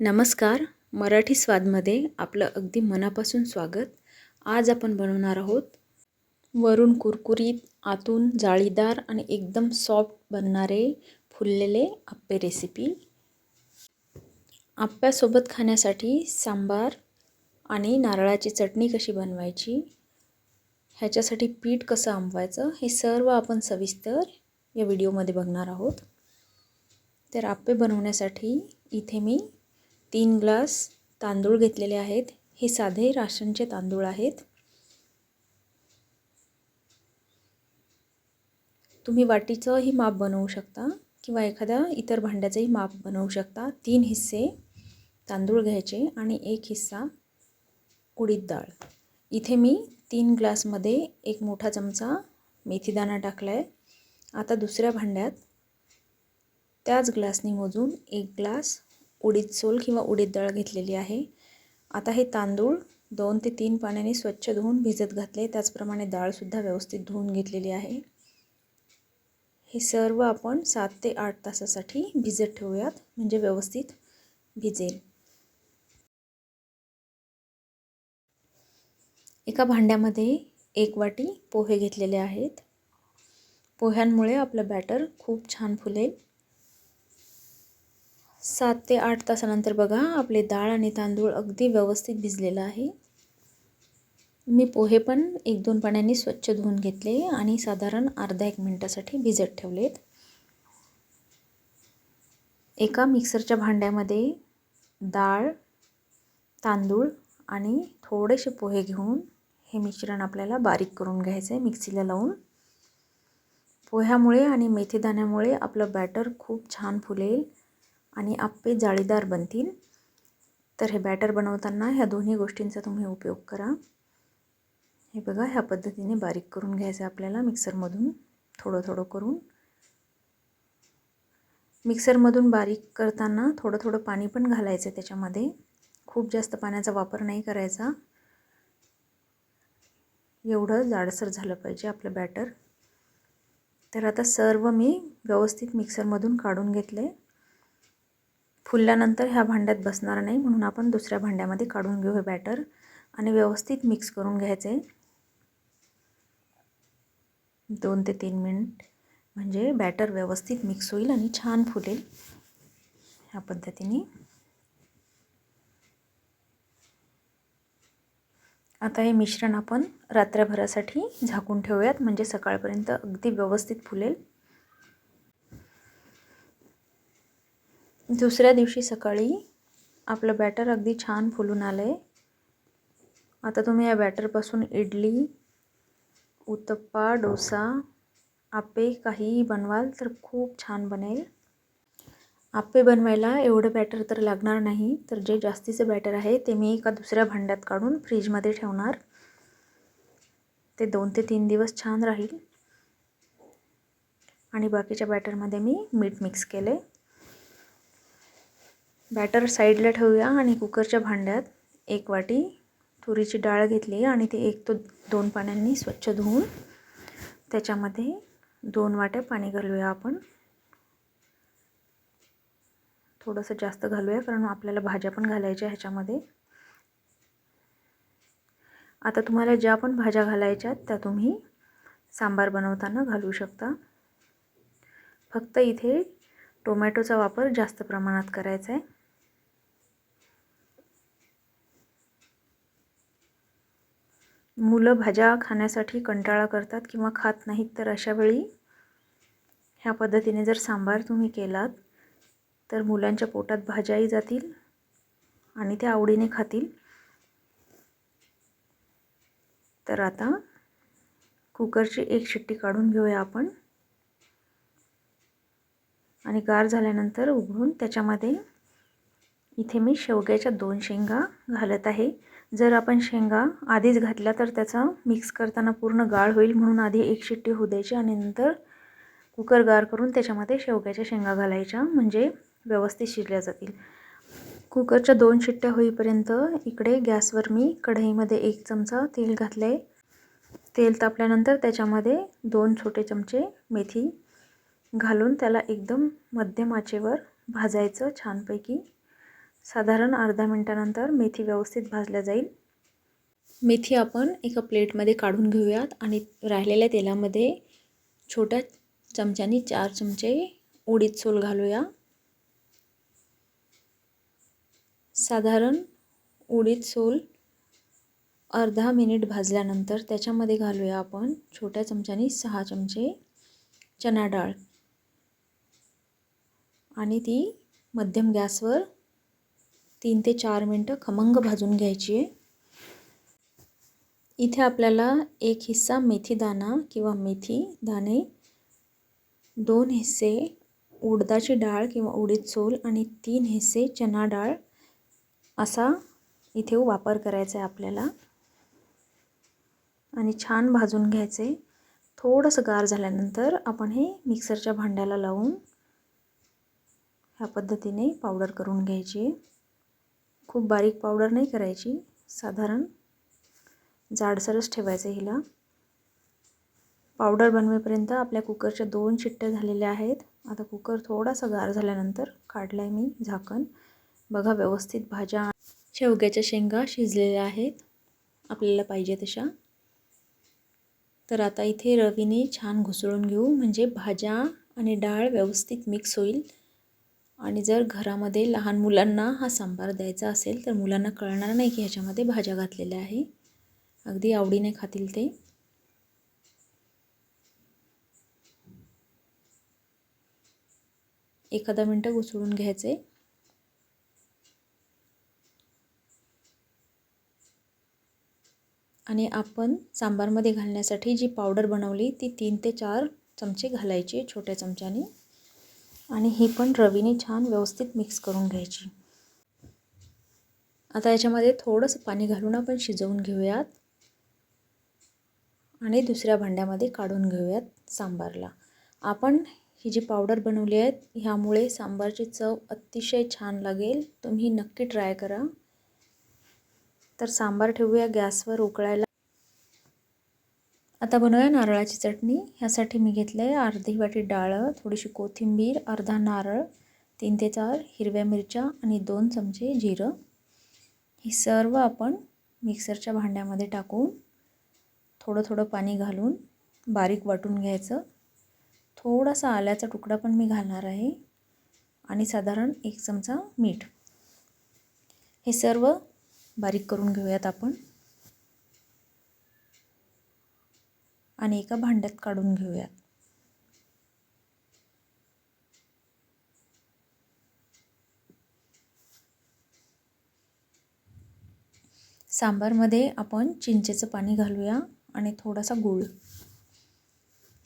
नमस्कार मराठी स्वादमध्ये आपलं अगदी मनापासून स्वागत. आज आपण बनवणार आहोत वरून कुरकुरीत आतून जाळीदार आणि एकदम सॉफ्ट बनणारे फुललेले आप्पे रेसिपी आप्प्यासोबत खाण्यासाठी सांबार आणि नारळाची चटणी कशी बनवायची ह्याच्यासाठी पीठ कसं आंबवायचं हे सर्व आपण सविस्तर या व्हिडिओमध्ये बघणार आहोत. तर आप्पे बनवण्यासाठी इथे मी तीन ग्लास तांदूळ घेतलेले आहेत. हे साधे राशनचे तांदूळ आहेत. तुम्ही वाटीचंही माप बनवू शकता किंवा एखाद्या इतर भांड्याचंही माप बनवू शकता. तीन हिस्से तांदूळ घ्यायचे आणि एक हिस्सा उडीद डाळ. इथे मी तीन ग्लासमध्ये एक मोठा चमचा मेथीदाणा टाकला आहे आता दुसऱ्या भांड्यात त्याच ग्लासनी मोजून एक ग्लास उडीद सोल किंवा उडीद डाळ घेतलेली आहे. आता हे तांदूळ दोन ते तीन पाण्याने स्वच्छ धुवून भिजत घातले. त्याचप्रमाणे डाळसुद्धा व्यवस्थित धुवून घेतलेली आहे. हे सर्व आपण सात ते आठ तासासाठी भिजत ठेवूयात म्हणजे व्यवस्थित भिजेल. एका भांड्यामध्ये एक वाटी पोहे घेतलेले आहेत. पोह्यांमुळे आपलं बॅटर खूप छान फुलेल. सात ते आठ तासानंतर बघा आपले डाळ आणि तांदूळ अगदी व्यवस्थित भिजलेलं आहे. मी पोहे पण एक दोन पाण्याने स्वच्छ धुवून घेतले आणि साधारण अर्धा एक मिनटासाठी भिजत ठेवलेत. एका मिक्सरच्या भांड्यामध्ये डाळ तांदूळ आणि थोडेसे पोहे घेऊन हे मिश्रण आपल्याला बारीक करून घ्यायचं आहे मिक्सीला लावून. पोह्यामुळे आणि मेथीदाण्यामुळे आपलं बॅटर खूप छान फुलेल. आणि आप्पे जाळीदार बनतील. तर हे बॅटर बनवताना ह्या दोन्ही गोष्टींचा तुम्ही उपयोग करा. हे बघा ह्या पद्धतीने बारीक करून घ्यायचं आपल्याला मिक्सरमधून थोडं थोडं करून. मिक्सरमधून बारीक करताना थोडं थोडं पाणी पण घालायचं त्याच्यामध्ये. खूप जास्त पाण्याचा वापर नाही करायचा. एवढं जाडसर झालं पाहिजे आपलं बॅटर तर आता सर्व मी व्यवस्थित मिक्सरमधून काढून घेतले फुलल्यानंतर ह्या भांड्यात बसणार नाही. म्हणून आपण दुसऱ्या भांड्यामध्ये काढून घेऊ हे बॅटर आणि व्यवस्थित मिक्स करून घ्यायचे. दोन ते तीन मिनिट म्हणजे बॅटर व्यवस्थित मिक्स होईल आणि छान फुलेल. ह्या पद्धतीने. आता हे मिश्रण आपण रात्रभरासाठी झाकून ठेवूयात. म्हणजे सकाळपर्यंत अगदी व्यवस्थित फुलेल. दुसऱ्या दिवशी सकाळी आपलं बॅटर अगदी छान फुलून आलं आहे आता तुम्ही या बॅटरपासून इडली उत्तप्पा डोसा आप्पे काहीही बनवाल तर खूप छान बनेल. आप्पे बनवायला एवढं बॅटर तर लागणार नाही तर जे जास्तीचं बॅटर आहे ते मी एका दुसऱ्या भांड्यात काढून फ्रीजमध्ये ठेवणार. ते दोन ते तीन दिवस छान राहील. आणि बाकीच्या बॅटरमध्ये मी मीठ मिक्स केले बॅटर साईडला ठेवूया आणि कुकरच्या भांड्यात एक वाटी तुरीची डाळ घेतली आणि ती एक तो दोन पाण्यांनी स्वच्छ धुवून त्याच्यामध्ये दोन वाट्या पाणी घालूया आपण. थोडंसं जास्त घालूया कारण आपल्याला भाज्या पण घालायच्या ह्याच्यामध्ये. आता तुम्हाला ज्या पण भाज्या घालायच्या त्या तुम्ही सांबार बनवताना घालू शकता. फक्त इथे टोमॅटोचा वापर जास्त प्रमाणात करायचा आहे. मुलं भाज्या खाण्यासाठी कंटाळा करतात किंवा खात नाहीत तर अशा वेळी ह्या पद्धतीने जर सांबार तुम्ही केलात तर मुलांच्या पोटात भाज्याही जातील आणि ते आवडीने खातील. तर आता कुकरची एक शिट्टी काढून घेऊया आपण. आणि गार झाल्यानंतर उघडून त्याच्यामध्ये इथे मी शेवग्याच्या दोन शेंगा घालत आहे. जर आपण शेंगा आधीच घातल्या तर त्याचा मिक्स करताना पूर्ण गाळ होईल. म्हणून आधी एक शिट्टी होऊ द्यायची आणि नंतर कुकर गार करून त्याच्यामध्ये शेवग्याच्या शेंगा घालायच्या. म्हणजे व्यवस्थित शिजल्या जातील. कुकरच्या दोन शिट्ट्या होईपर्यंत इकडे गॅसवर मी कढईमध्ये एक चमचा तेल घातलं आहे तेल तापल्यानंतर त्याच्यामध्ये दोन छोटे चमचे मेथी घालून त्याला एकदम मध्यम आचेवर भाजायचं छानपैकी. साधारण अर्धा मिनटानंतर मेथी व्यवस्थित भाजल्या जाईल. मेथी आपण एका प्लेटमध्ये काढून घेऊयात आणि राहिलेल्या तेलामध्ये छोट्या चमच्यानी चार चमचे उडीद सोल घालूया. साधारण उडीद सोल अर्धा मिनिट भाजल्यानंतर त्याच्यामध्ये घालूया आपण छोट्या चमच्यानी सहा चमचे चना डाळ. आणि ती मध्यम गॅसवर तीन ते चार मिनटं खमंग भाजून घ्यायची आहे. इथे आपल्याला एक हिस्सा मेथी दाणा किंवा मेथी दाणे दोन हिस्से उडदाची डाळ किंवा उडीद सोल आणि तीन हिस्से चना डाळ असा इथे वापर करायचा आहे आपल्याला. आणि छान भाजून घ्यायचे. थोडंसं गार झाल्यानंतर आपण हे मिक्सरच्या भांड्याला लावून ह्या पद्धतीने पावडर करून घ्यायची खूप बारीक पावडर नाही करायची साधारण जाडसरच ठेवायचं हिला. पावडर बनवेपर्यंत आपल्या कुकरच्या दोन शिट्ट्या झालेल्या आहेत. आता कुकर थोडासा गार झाल्यानंतर काढला आहे मी झाकण. बघा व्यवस्थित भाज्या शेवग्याच्या शेंगा शिजलेल्या आहेत. आपल्याला पाहिजे तशा. तर आता इथे रवीने छान घुसळून घेऊ. म्हणजे भाज्या आणि डाळ व्यवस्थित मिक्स होईल. आणि जर घरामध्ये लहान मुलांना हा सांबार द्यायचा असेल तर मुलांना कळणार नाही की ह्याच्यामध्ये भाज्या घातलेल्या आहे. अगदी आवडीने खातील ते. एखादा मिनटं उसळून घ्यायचे. आणि आपण सांबारमध्ये घालण्यासाठी जी पावडर बनवली ती तीन ते चार चमचे घालायची छोट्या चमच्याने. आणि ही पण रवीने छान व्यवस्थित मिक्स करून घ्यायची. आता याच्यामध्ये थोडंसं पाणी घालून आपण शिजवून घेऊयात. आणि दुसऱ्या भांड्यामध्ये काढून घेऊयात सांबारला. आपण ही जी पावडर बनवली आहेत ह्यामुळे सांबारची चव अतिशय छान लागेल. तुम्ही नक्की ट्राय करा. तर सांबार ठेवूया गॅसवर उकळायला. आता बनवूया नारळाची चटणी. ह्यासाठी मी घेतलं आहे अर्धी वाटी डाळ थोडीशी कोथिंबीर अर्धा नारळ तीन ते चार हिरव्या मिरच्या आणि दोन चमचे जिरं. हे सर्व आपण मिक्सरच्या भांड्यामध्ये टाकून थोडं थोडं पाणी घालून बारीक वाटून घ्यायचं. थोडासा आल्याचा तुकडा पण मी घालणार आहे आणि साधारण एक चमचा मीठ. हे सर्व बारीक करून घेऊयात आपण. आणि एका भांड्यात काढून घेऊयात. सांबारमध्ये आपण चिंचेचं पाणी घालूया आणि थोडासा गूळ.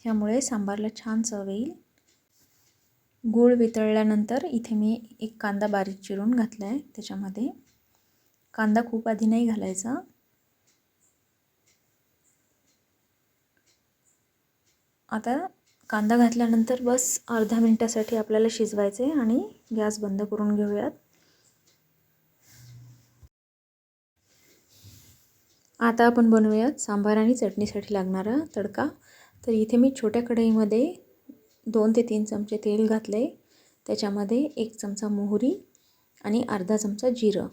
ह्यामुळे सांबारला छान चव येईल. गूळ वितळल्यानंतर इथे मी एक कांदा बारीक चिरून घातला आहे त्याच्यामध्ये. कांदा खूप आधी नाही घालायचा. आता कांदा घातल्यानंतर बस अर्ध्या मिनटासाठी आपल्याला शिजवायचे आणि गॅस बंद करून घेऊयात. आता आपण बनवूयात सांबार आणि चटणीसाठी लागणारा तडका. तर इथे मी छोट्या कढईमध्ये दोन ते तीन चमचे तेल घातले त्याच्यामध्ये एक चमचा मोहरी आणि अर्धा चमचा जिरं.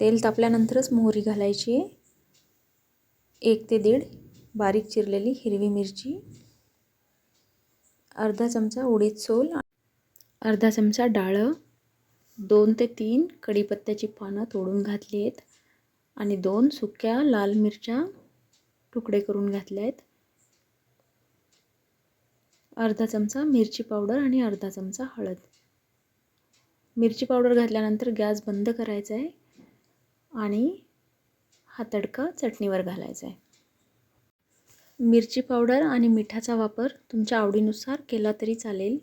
तेल तापल्यानंतरच मोहरी घालायची आहे. एक ते दीड बारीक चिरलेली हिरवी मिरची अर्धा चमचा उडीद सोल अर्धा चमचा डाळं दोन ते तीन कढीपत्त्याची पानं तोडून घातली आहेत आणि दोन सुक्या लाल मिरच्या तुकडे करून घातल्या आहेत. अर्धा चमचा मिरची पावडर आणि अर्धा चमचा हळद. मिरची पावडर घातल्यानंतर गॅस बंद करायचा आहे आणि हा तडका चटणीवर घालायचा आहे. मिरची पावडर आणि मिठाचा वापर तुमच्या आवडीनुसार केला तरी चालेल.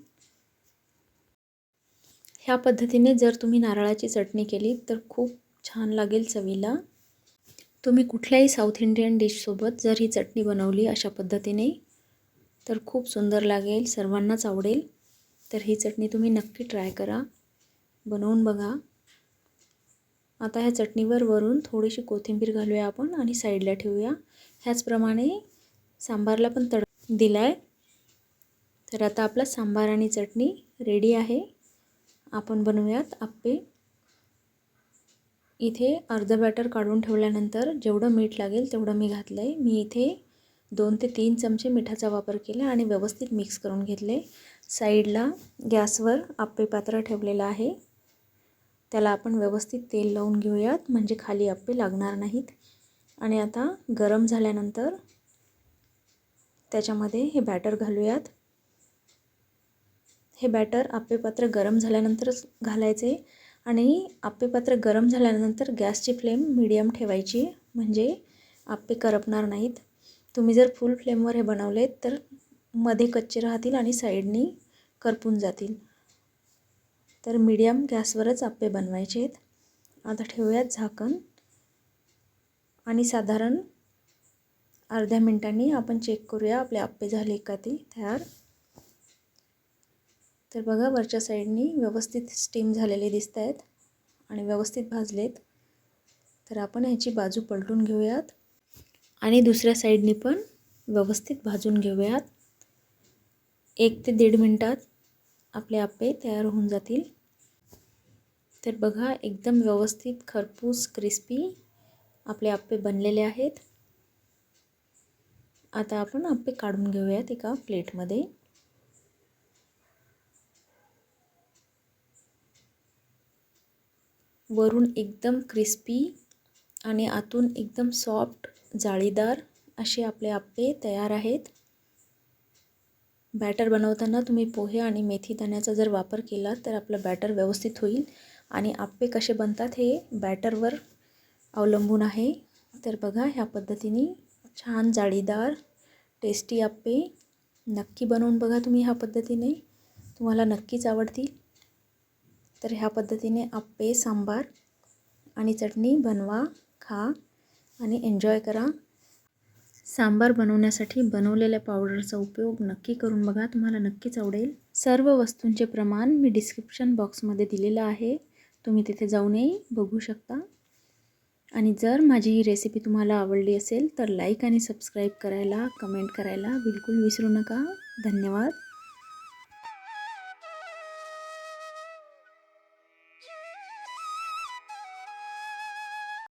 ह्या पद्धतीने जर तुम्ही नारळाची चटणी केली तर खूप छान लागेल चवीला. तुम्ही कुठल्याही साऊथ इंडियन डिशसोबत जर ही चटणी बनवली अशा पद्धतीने तर खूप सुंदर लागेल सर्वांनाच आवडेल. तर ही चटणी तुम्ही नक्की ट्राय करा. बनवून बघा. आता ह्या चटणीवर वरून थोडीशी कोथिंबीर घालूया आपण आणि साईडला ठेवूया. ह्याचप्रमाणे सांबारला पण तड दिला आहे तर आता आपला सांबार आणि चटणी रेडी आहे. आपण बनवूयात आप्पे. इथे अर्धं बॅटर काढून ठेवल्यानंतर जेवढं मीठ लागेल तेवढं मी घातलं आहे मी इथे दोन ते तीन चमचे मिठाचा वापर केला आणि व्यवस्थित मिक्स करून घेतले. साईडला गॅसवर आप्पे पात्र ठेवलेलं आहे. त्याला आपण व्यवस्थित तेल लावून घेऊयात. म्हणजे खाली आप्पे लागणार नाहीत. आणि आता गरम झाल्यानंतर त्याच्यामध्ये हे बॅटर घालूयात. हे बॅटर आप्पेपात्र गरम झाल्यानंतरच घालायचे आणि आप्पेपात्र गरम झाल्यानंतर गॅसची फ्लेम मिडियम ठेवायची. म्हणजे आप्पे करपणार नाहीत. तुम्ही जर फुल फ्लेमवर हे बनवलेत तर मध्ये कच्चे राहतील आणि साईडनी करपून जातील. तर मीडियम गॅसवरच आप्पे बनवायचे आहेत आता ठेवूयात झाकण. आणि साधारण अर्ध्या मिनटांनी आपण चेक करूया आपले आप्पे झाले का ते तयार. तर बघा वरच्या साईडनी व्यवस्थित स्टीम झालेले दिसत आहेत आणि व्यवस्थित भाजलेत. तर आपण ह्याची बाजू पलटून घेऊयात आणि दुसऱ्या साईडनी पण व्यवस्थित भाजून घेऊयात. एक ते दीड मिनटात आपले आप्पे तयार होऊन जातील. तर बघा एकदम व्यवस्थित खरपूस क्रिस्पी आपले आप्पे बनलेले आहेत. आता आपण आप्पे काढून घेऊयात एका प्लेटमध्ये. वरून एकदम क्रिस्पी आणि आतून एकदम सॉफ्ट जाळीदार असे आपले आप्पे तयार आहेत. बॅटर बनवताना तुम्ही पोहे आणि मेथी दाण्याचा जर वापर केला तर आपलं बॅटर व्यवस्थित होईल. आणि आप्पे कसे बनतात हे बॅटरवर अवलंबून आहे. तर बघा ह्या पद्धतीने छान जाळीदार टेस्टी आप्पे. नक्की बनवून बघा तुम्ही ह्या पद्धतीने. तुम्हाला नक्कीच आवडतील. तर ह्या पद्धतीने आप्पे सांबार आणि चटणी बनवा खा आणि एन्जॉय करा. सांबार बनवण्यासाठी बनवलेल्या पावडरचा उपयोग नक्की करून बघा तुम्हाला नक्कीच आवडेल. सर्व वस्तूंचे प्रमाण मी डिस्क्रिप्शन बॉक्समध्ये दिलेलं आहे. तुम्ही तिथे जाऊनही बघू शकता. आणि जर माझी ही रेसिपी तुम्हाला आवडली असेल तर लाईक आणि सबस्क्राईब करायला कमेंट करायला बिलकुल विसरू नका. धन्यवाद.